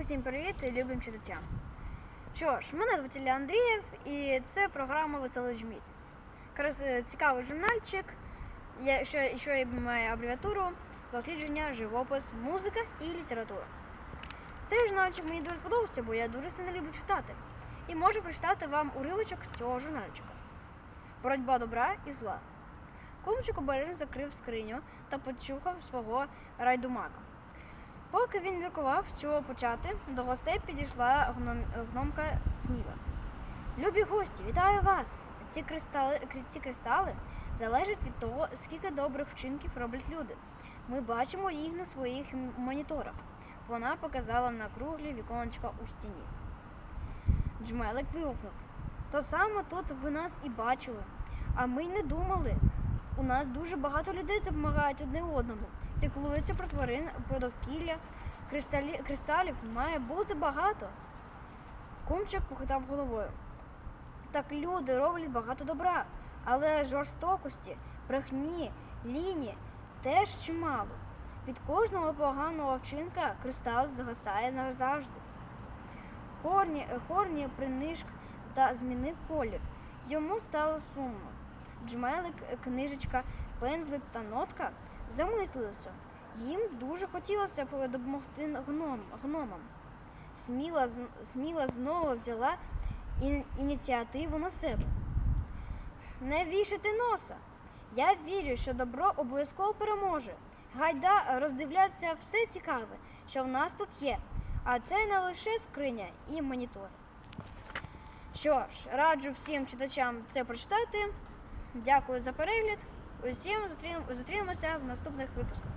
Усім привіт, любим читачам. Що ж, мене звуть Ілля Андрієв і це програма Веселий жміль. Е, цікавий журнальчик, що, що і має абревіатуру дослідження, живопис, музика і література. Цей журнальчик мені дуже сподобався, бо я дуже сильно люблю читати. І можу прочитати вам уривочок з цього журнальчика. Боротьба добра і зла. Кумчик обережно закрив скриню та почухав свого райдумака. Поки він міркував, з чого почати, до гостей підійшла гном, гномка Сміла. Любі гості, вітаю вас! Ці кристали, ці кристали залежать від того, скільки добрих вчинків роблять люди. Ми бачимо їх на своїх моніторах. Вона показала на круглі віконечка у стіні. Джмелик вигукнув. То саме тут ви нас і бачили. А ми й не думали. У нас дуже багато людей допомагають одне одному, піклуються про тварин, про довкілля. Кристалі, кристалів має бути багато. Кумчик похитав головою. Так люди роблять багато добра, але жорстокості, брехні, ліні теж чимало. Від кожного поганого вчинка кристал загасає назавжди. Хорні, хорні принишк та змінив колір. Йому стало сумно. Джмелик, книжечка, пензлик та нотка замислилися. Їм дуже хотілося допомогти гном, гномам. Сміла, сміла знову взяла ін- ініціативу на себе. Не вішати носа. Я вірю, що добро обов'язково переможе. Гайда роздивляться все цікаве, що в нас тут є. А це не лише скриня і монітор. Що ж, раджу всім читачам це прочитати. Дякую за перегляд. Усім зустрінем- зустрінемося в наступних випусках.